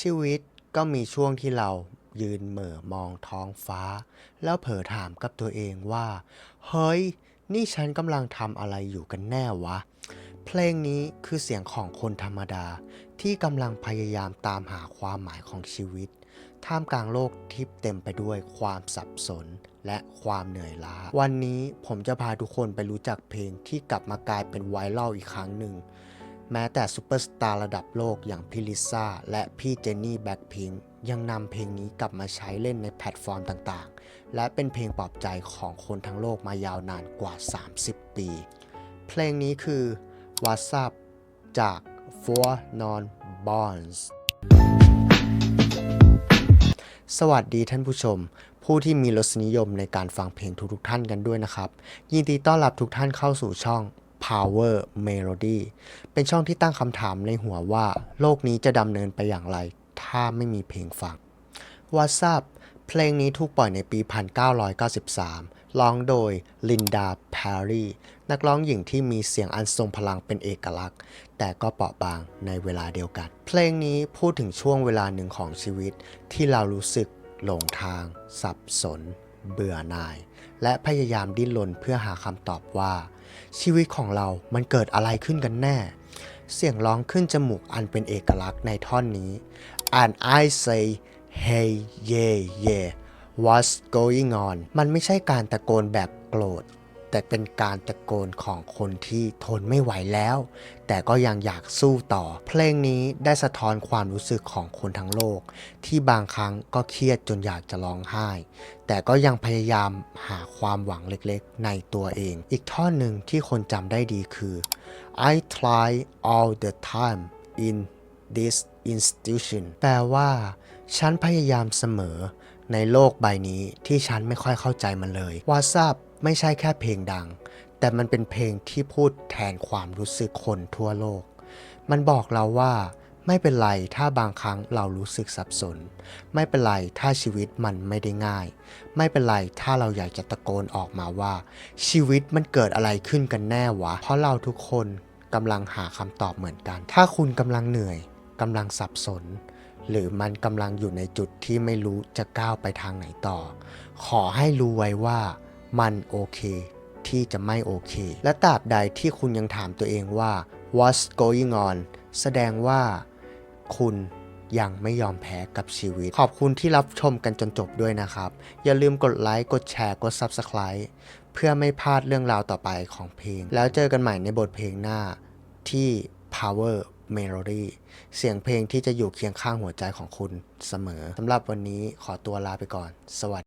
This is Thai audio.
ชีวิตก็มีช่วงที่เรายืนเหม่อมองท้องฟ้า แล้วเผลอถามกับตัวเองว่า เฮ้ย นี่ฉันกำลังทำอะไรอยู่กันแน่วะ เพลงนี้คือเสียงของคนธรรมดา ที่กำลังพยายามตามหาความหมายของชีวิต ท่ามกลางโลกที่เต็มไปด้วยความสับสนและความเหนื่อยล้า วันนี้ผมจะพาทุกคนไปรู้จักเพลงที่กลับมากลายเป็นไวรัลอีกครั้งหนึ่ง แม้แต่ซูเปอร์สตาร์ระดับโลกอย่างพี่ลิซ่าและพี่เจนนี่แบ็คพิงยังนำเพลงนี้กลับมาใช้เล่นในแพลตฟอร์มต่างๆ และเป็นเพลงปลอบใจของคนทั้งโลกมายาวนานกว่า 30 ปี เพลงนี้คือ What's Up จาก Four Non Bonds สวัสดีท่านผู้ชม ผู้ที่มีรสนิยมในการฟังเพลงทุกๆท่านกันด้วยนะครับ ยินดีต้อนรับทุกท่านเข้าสู่ช่อง Power Melody เป็นช่องที่ตั้งคำถามในหัวว่า โลกนี้จะดำเนินไปอย่างไร ถ้าไม่มีเพลงฟัง What's Up เพลงนี้ถูกปล่อยในปี 1993 ร้องโดยลินดาแพรรีนักร้องหญิงที่มีเสียงอันทรงพลังเป็นเอกลักษณ์ แต่ก็เปราะบางในเวลาเดียวกัน เพลงนี้พูดถึงช่วงเวลาหนึ่งของชีวิตที่เรารู้สึกหลงทาง สับสน เบื่อหน่าย และพยายามดิ้นรนเพื่อหาคำตอบว่า ชีวิตของเรามันเกิดอะไรขึ้นกันแน่ เสียงร้องขึ้นจมูกอันเป็นเอกลักษณ์ในท่อนนี้ and I say hey yeah yeah what's going on มันไม่ใช่การตะโกนแบบโกรธ แต่เป็นการตะโกนของคนที่ทนไม่ไหวแล้ว แต่ก็ยังอยากสู้ต่อ เพลงนี้ได้สะท้อนความรู้สึกของคนทั้งโลก ที่บางครั้งก็เครียดจนอยากจะร้องไห้ แต่ก็ยังพยายามหาความหวังเล็กๆ ในตัวเอง อีกท่อนหนึ่งที่คนจำได้ดีคือ I try all the time in this institution แปลว่า ฉันพยายามเสมอ ในโลกใบนี้ที่ฉันไม่ค่อยเข้าใจมันเลย WhatsApp ไม่ใช่แค่เพลงดัง แต่มันเป็นเพลงที่พูดแทนความรู้สึกคนทั่วโลก มันบอกเราว่าไม่เป็นไรถ้าบางครั้งเรารู้สึกสับสน ไม่เป็นไรถ้าชีวิตมันไม่ได้ง่าย ไม่เป็นไรถ้าเราอยากจะตะโกนออกมาว่า ชีวิตมันเกิดอะไรขึ้นกันแน่วะ เพราะเราทุกคนกำลังหาคำตอบเหมือนกัน ถ้าคุณกำลังเหนื่อยกำลังสับสน หรือมันกำลังอยู่ในจุดที่ไม่รู้จะก้าวไปทางไหนต่อ ขอให้รู้ไว้ว่ามันโอเค ที่จะไม่โอเค และตราบใดที่คุณยังถามตัวเองว่า what's going on แสดงว่าคุณยังไม่ยอมแพ้กับชีวิต ขอบคุณที่รับชมกันจนจบด้วยนะครับ อย่าลืมกดไลค์ กดแชร์ กด Subscribe เพื่อไม่พลาดเรื่องราวต่อไปของเพลง แล้วเจอกันใหม่ในบทเพลงหน้าที่ Power เมโลดี้เสียงเพลงที่จะอยู่เคียงข้างหัวใจของคุณเสมอสำหรับวันนี้ขอตัวลาไปก่อน สวัสดี